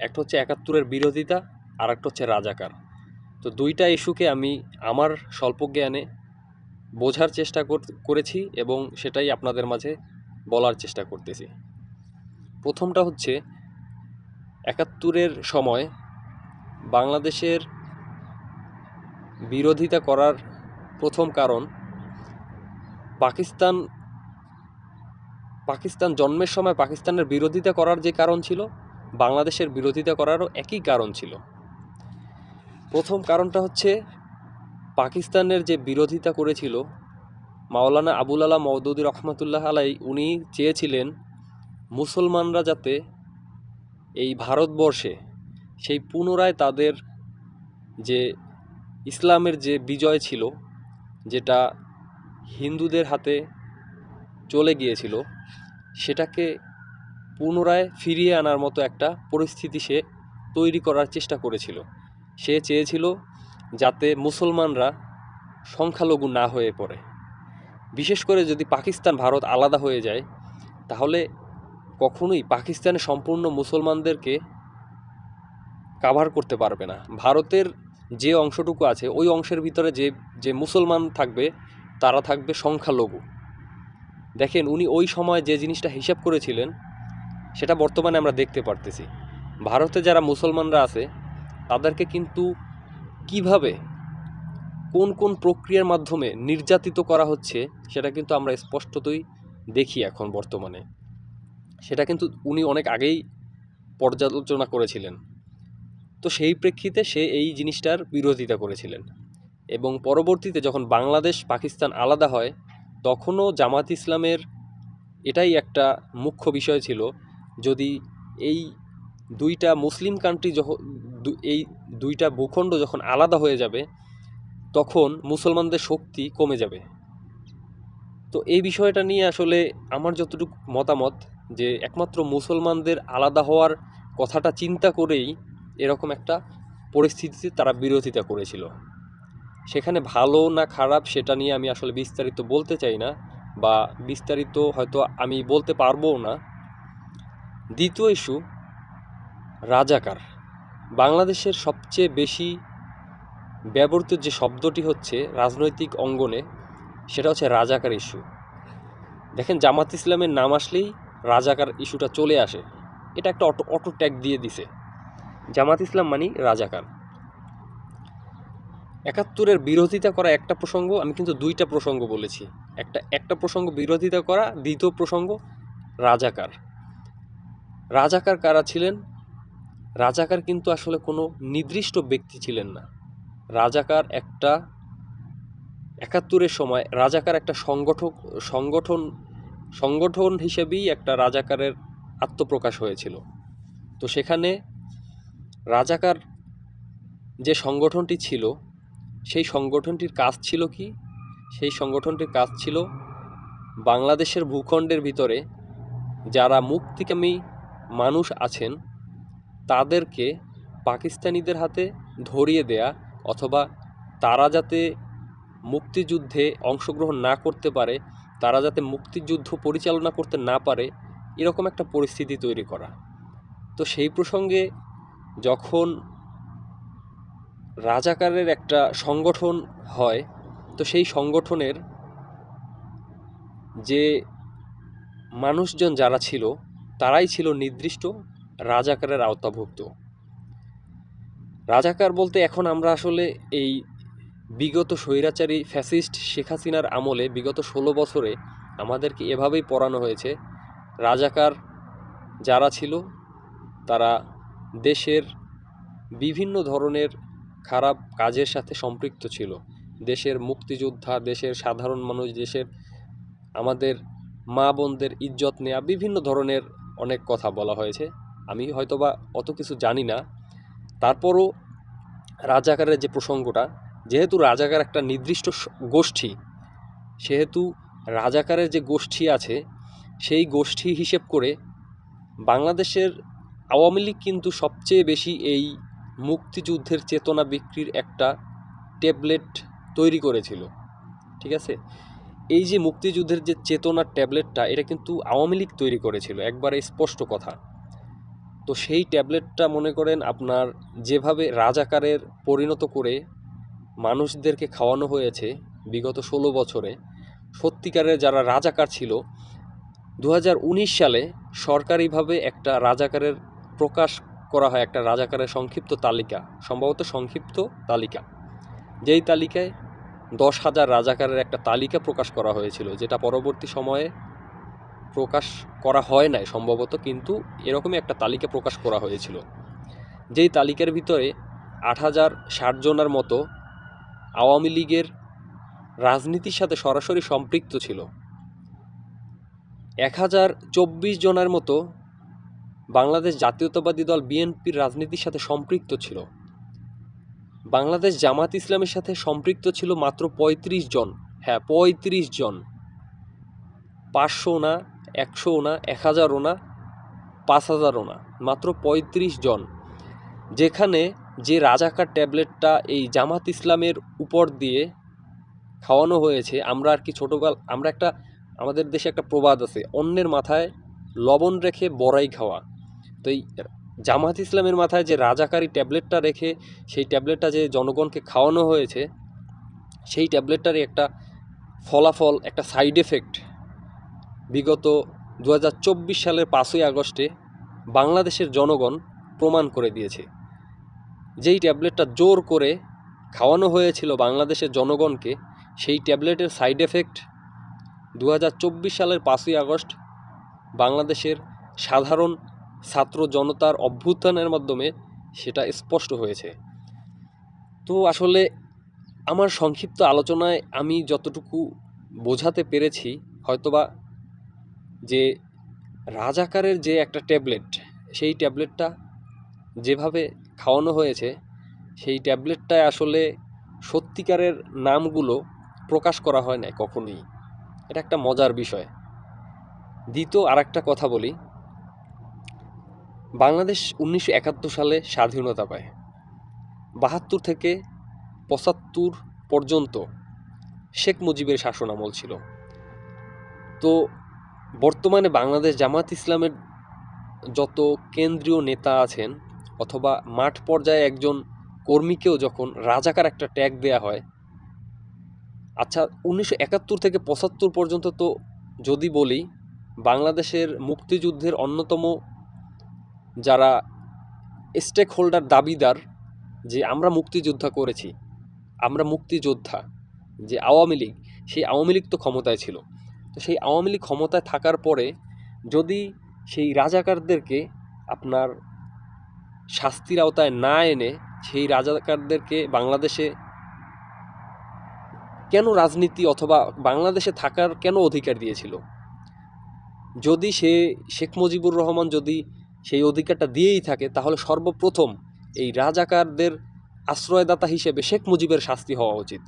একটা হচ্ছে একাত্তরের বিরোধিতা আর একটা হচ্ছে রাজাকার। তো দুইটা ইস্যুকে আমি আমার স্বল্প জ্ঞানে বোঝার চেষ্টা কর- করেছি এবং সেটাই আপনাদের মাঝে বলার চেষ্টা করতেছি। প্রথমটা হচ্ছে, একাত্তরের সময় বাংলাদেশের বিরোধিতা করার প্রথম কারণ, পাকিস্তান পাকিস্তান জন্মের সময় পাকিস্তানের বিরোধিতা করার যে কারণ ছিল বাংলাদেশের বিরোধিতা করারও একই কারণ ছিল। প্রথম কারণটা হচ্ছে, পাকিস্তানের যে বিরোধিতা করেছিল, মাওলানা আবুল আলা মওদুদি রহমতুল্লাহ আলাই, উনি চেয়েছিলেন মুসলমানরা যাতে এই ভারতবর্ষে সেই পুনরায় তাদের যে ইসলামের যে বিজয় ছিল, যেটা হিন্দুদের হাতে চলে গিয়েছিল, সেটাকে পুনরায় ফিরিয়ে আনার মতো একটা পরিস্থিতি সে তৈরি করার চেষ্টা করেছিল। সে চেয়েছিল যাতে মুসলমানরা সংখ্যালঘু না হয়ে পড়ে। বিশেষ করে যদি পাকিস্তান, ভারত আলাদা হয়ে যায়, তাহলে কখনোই পাকিস্তানে সম্পূর্ণ মুসলমানদেরকে কাভার করতে পারবে না। ভারতের যে অংশটুকু আছে, ওই অংশের ভিতরে যে যে মুসলমান থাকবে, তারা থাকবে সংখ্যালঘু। দেখেন, উনি ওই সময় যে জিনিসটা হিসাব করেছিলেন সেটা বর্তমানে আমরা দেখতে পারতেছি। ভারতে যারা মুসলমানরা আছে, তাদেরকে কিন্তু কীভাবে, কোন কোন প্রক্রিয়ার মাধ্যমে নির্যাতিত করা হচ্ছে, সেটা কিন্তু আমরা স্পষ্টতই দেখি এখন বর্তমানে। সেটা কিন্তু উনি অনেক আগেই পর্যালোচনা করেছিলেন। তো সেই প্রেক্ষিতে সে এই জিনিসটার বিরোধিতা করেছিলেন। এবং পরবর্তীতে যখন বাংলাদেশ, পাকিস্তান আলাদা হয়, তখনও জামাত ইসলামের এটাই একটা মুখ্য বিষয় ছিল যদি এই দুইটা মুসলিম কান্ট্রি যখন এই দুইটা ভূখণ্ড যখন আলাদা হয়ে যাবে, তখন মুসলমানদের শক্তি কমে যাবে। তো এই বিষয়টা নিয়ে আসলে আমার যতটুকু মতামত যে একমাত্র মুসলমানদের আলাদা হওয়ার কথাটা চিন্তা করেই এরকম একটা পরিস্থিতিতে তারা বিরোধিতা করেছিল। সেখানে ভালো না খারাপ সেটা নিয়ে আমি আসলে বিস্তারিত বলতে চাই না বা বিস্তারিত হয়তো আমি বলতে পারবও না। দ্বিতীয় ইস্যু, রাজাকার। বাংলাদেশের সবচেয়ে বেশি ব্যবহৃত যে শব্দটি হচ্ছে রাজনৈতিক অঙ্গনে, সেটা হচ্ছে রাজাকার ইস্যু। দেখেন, জামাত ইসলামের নাম আসলেই রাজাকার ইস্যুটা চলে আসে। এটা একটা অটো অটো ট্যাগ দিয়ে দিছে। জামাত ইসলাম মানি রাজাকার। একাত্তরের বিরোধিতা করা একটা প্রসঙ্গ, আমি কিন্তু দুইটা প্রসঙ্গ বলেছি। একটা একটা প্রসঙ্গ বিরোধিতা করা, দ্বিতীয় প্রসঙ্গ রাজাকার। রাজাকার কারা ছিলেন? রাজাকার কিন্তু আসলে কোনো নির্দিষ্ট ব্যক্তি ছিলেন না। রাজাকার একটা একাত্তরের সময়, রাজাকার একটা সংগঠক, সংগঠন সংগঠন হিসেবেই একটা রাজাকারের আত্মপ্রকাশ হয়েছিল। তো সেখানে রাজাকার যে সংগঠনটি ছিল, সেই সংগঠনটির কাজ ছিল কি? সেই সংগঠনটির কাজ ছিল বাংলাদেশের ভূখণ্ডের ভিতরে যারা মুক্তিকামী মানুষ আছেন, তাদেরকে পাকিস্তানিদের হাতে ধরিয়ে দেয়া অথবা তারা যাতে মুক্তিযুদ্ধে অংশগ্রহণ না করতে পারে, তারা যাতে মুক্তিযুদ্ধ পরিচালনা করতে না পারে, এরকম একটা পরিস্থিতি তৈরি করা। তো সেই প্রসঙ্গে যখন রাজাকারের একটা সংগঠন হয়, তো সেই সংগঠনের যে মানুষজন যারা ছিল তারাই ছিল নির্দিষ্ট রাজাকারের আওতাভুক্ত। রাজাকার বলতে এখন আমরা আসলে এই বিগত স্বৈরাচারী ফ্যাসিস্ট শেখ হাসিনার আমলে বিগত ষোলো বছরে আমাদেরকে এভাবেই পড়ানো হয়েছে, রাজাকার যারা ছিল তারা দেশের বিভিন্ন ধরনের খারাপ কাজের সাথে সম্পৃক্ত ছিল। দেশের মুক্তিযোদ্ধা, দেশের সাধারণ মানুষ, দেশের আমাদের মা বোনদের ইজ্জত নেওয়া বিভিন্ন ধরনের অনেক কথা বলা হয়েছে। আমি হয়তোবা অত কিছু জানি না। তারপরও রাজাকারের যে প্রসঙ্গটা, যেহেতু রাজাকার একটা নির্দিষ্ট গোষ্ঠী, সেহেতু রাজাকারের যে গোষ্ঠী আছে, সেই গোষ্ঠী হিসেব করে বাংলাদেশের আওয়ামী লীগ কিন্তু সবচেয়ে বেশি এই মুক্তিযুদ্ধের চেতনা বিক্রির একটা ট্যাবলেট তৈরি করেছিল। ঠিক আছে? এই যে মুক্তিযুদ্ধের যে চেতনার ট্যাবলেটটা, এটা কিন্তু আওয়ামী লীগ তৈরি করেছিল, একবারে স্পষ্ট কথা। তো সেই ট্যাবলেটটা মনে করেন আপনার যেভাবে রাজাকারের পরিণত করে মানুষদেরকে খাওয়ানো হয়েছে বিগত ষোলো বছরে, সত্যিকারের যারা রাজাকার ছিল দু হাজার উনিশ সালে সরকারিভাবে একটা রাজাকারের প্রকাশ করা হয়, একটা রাজাকারের সংক্ষিপ্ত তালিকা, সম্ভবত সংক্ষিপ্ত তালিকা। যেই তালিকায় দশ হাজার রাজাকারের একটা তালিকা প্রকাশ করা হয়েছিল, যেটা পরবর্তী সময়ে প্রকাশ করা হয় নাই সম্ভবত, কিন্তু এরকমই একটা তালিকা প্রকাশ করা হয়েছিল। যেই তালিকার ভিতরে আট হাজার ষাট জনের মতো আওয়ামী লীগের রাজনীতির সাথে সরাসরি সম্পৃক্ত ছিল। এক হাজার চব্বিশ জনের মতো বাংলাদেশ জাতীয়তাবাদী দল, বিএনপির রাজনীতির সাথে সম্পৃক্ত ছিল। বাংলাদেশ জামাত ইসলামের সাথে সম্পৃক্ত ছিল মাত্র পঁয়ত্রিশ জন। হ্যাঁ পঁয়ত্রিশ জন। পাঁচশো না, একশো না, এক হাজারও না, পাঁচ হাজারও না, মাত্র পঁয়ত্রিশ জন। যেখানে যে রাজাকার ট্যাবলেটটা এই জামাত ইসলামের উপর দিয়ে খাওয়ানো হয়েছে, আমরা আর কি ছোটোকাল, আমরা একটা, আমাদের দেশে একটা প্রবাদ আছে, অন্যের মাথায় লবণ রেখে বড়াই খাওয়া। তো এই জামাত ইসলামের মাথায় যে রাজাকারি ট্যাবলেটটা রেখে সেই ট্যাবলেটটা যে জনগণকে খাওয়ানো হয়েছে, সেই ট্যাবলেটটারই একটা ফলাফল, একটা সাইড এফেক্ট। বিগত দু হাজার চব্বিশ সালের পাঁচই আগস্টে বাংলাদেশের জনগণ প্রমাণ করে দিয়েছে। যেই ট্যাবলেটটা জোর করে খাওয়ানো হয়েছিল বাংলাদেশের জনগণকে, সেই ট্যাবলেটের সাইড এফেক্ট দু হাজার চব্বিশ সালের পাঁচই আগস্ট বাংলাদেশের সাধারণ ছাত্র জনতার অভ্যুত্থানের মাধ্যমে সেটা স্পষ্ট হয়েছে। তো আসলে আমার সংক্ষিপ্ত আলোচনায় আমি যতটুকু বোঝাতে পেরেছি, হয়তোবা যে রাজাকারের যে একটা ট্যাবলেট, সেই ট্যাবলেটটা যেভাবে খাওয়ানো হয়েছে, সেই ট্যাবলেটটায় আসলে সত্যিকারের নামগুলো প্রকাশ করা হয় নাই কখনোই। এটা একটা মজার বিষয়। দ্বিতীয় আর একটা কথা বলি। বাংলাদেশ উনিশশো একাত্তর সালে স্বাধীনতা পায়। বাহাত্তর থেকে পঁচাত্তর পর্যন্ত শেখ মুজিবের শাসনামল ছিল। তো বর্তমানে বাংলাদেশ জামাত ইসলামের যত কেন্দ্রীয় নেতা আছেন অথবা মাঠ পর্যায়ে একজন কর্মীকেও যখন রাজাকার একটা ট্যাগ দেয়া হয় আচ্ছা উনিশশো একাত্তর থেকে পঁচাত্তর পর্যন্ত তো যদি বলি, বাংলাদেশের মুক্তিযুদ্ধের অন্যতম যারা স্টেক হোল্ডার দাবিদার যে আমরা মুক্তিযোদ্ধা করেছি, আমরা মুক্তিযোদ্ধা যে আওয়ামী লীগ, সেই আওয়ামী লীগ তো ক্ষমতায় ছিল। তো সেই আওয়ামী লীগ ক্ষমতায় থাকার পরে যদি সেই রাজাকারদেরকে আপনার শাস্তির আওতায় না এনে সেই রাজাকারদেরকে বাংলাদেশে কেন রাজনীতি অথবা বাংলাদেশে থাকার কেন অধিকার দিয়েছিল? যদি সে শেখ মুজিবুর রহমান যদি সেই অধিকারটা দিয়েই থাকে, তাহলে সর্বপ্রথম এই রাজাকারদের আশ্রয়দাতা হিসেবে শেখ মুজিবের শাস্তি হওয়া উচিত।